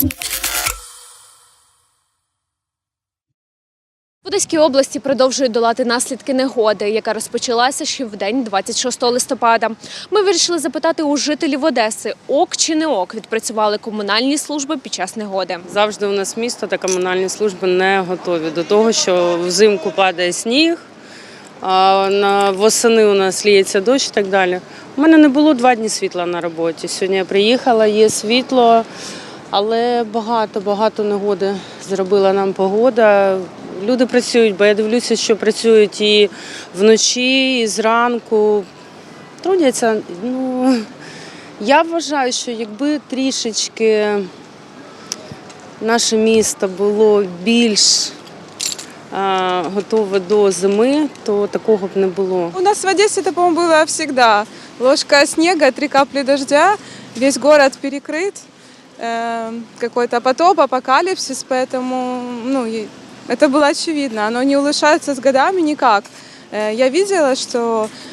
В Одеській області продовжують долати наслідки негоди, яка розпочалася ще в день 26 листопада. Ми вирішили запитати у жителів Одеси, ок чи не ок відпрацювали комунальні служби під час негоди. Завжди у нас місто та комунальні служби не готові до того, що взимку падає сніг, а на восени у нас ліється дощ і так далі. У мене не було два дні світла на роботі. Сьогодні я приїхала, є світло. але багато, багато негоди зробила нам погода. Люди працюють, бо я дивлюся, що працюють і вночі, і зранку. Трудяться. Ну, я вважаю, що якби трішечки наше місто було більш а, готове до зими, то такого б не було. У нас в Одессе это, по-моему, было всегда. Ложка снега, три капли дождя, весь город перекрыт, э, какой-то потоп, апокалипсис, поэтому ну, и это было очевидно. Оно не улучшается с годами никак. Э, я видела, что э,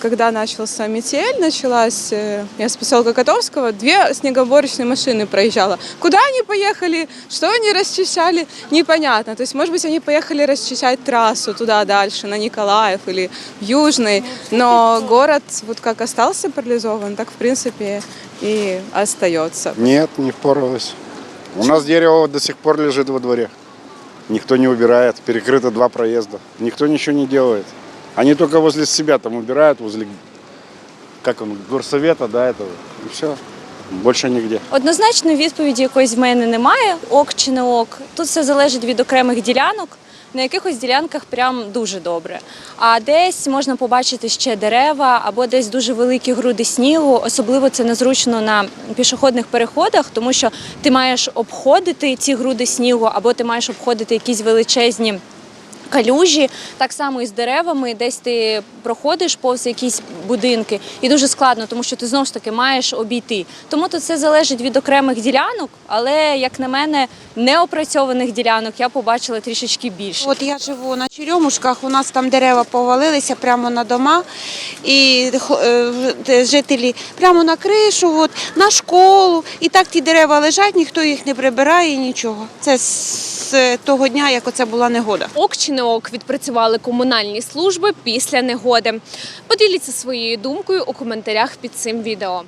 когда начался метель, началась, э, я с поселка Котовского, две снегоуборочные машины проезжала. Куда они поехали, что они расчищали, непонятно. То есть, может быть, они поехали расчищать трассу туда дальше, на Николаев или в Южный, но город вот как остался парализован, так, в принципе, и остается. Нет, не впоралось. У нас дерево до сих пор лежит во дворе. Никто не убирает. Перекрыто два проезда. Никто ничего не делает. Они только возле себя там убирают, возле, как он, горсовета, да, этого. И все. Больше нигде. Однозначної відповіді якоїсь в мене немає, ок чи не ок. Тут все залежить від окремих ділянок. На якихось ділянках прям дуже добре. А десь можна побачити ще дерева або десь дуже великі груди снігу. Особливо це незручно на пішохідних переходах, тому що ти маєш обходити ці груди снігу, або ти маєш обходити якісь величезні. Калюжі, так само і з деревами, десь ти проходиш повз якісь будинки, і дуже складно, тому що ти знову ж таки маєш обійти. Тому тут все залежить від окремих ділянок, але як на мене, неопрацьованих ділянок я побачила трішечки більше. От я живу на Черемушках, у нас там дерева повалилися прямо на дома, і хо- е, жителі прямо на кришу, от, на школу. І так ті дерева лежать, ніхто їх не прибирає, нічого. Це з того дня, як оце була негода. Ок чи не ок відпрацювали комунальні служби після негоди. Поділіться своєю думкою у коментарях під цим відео.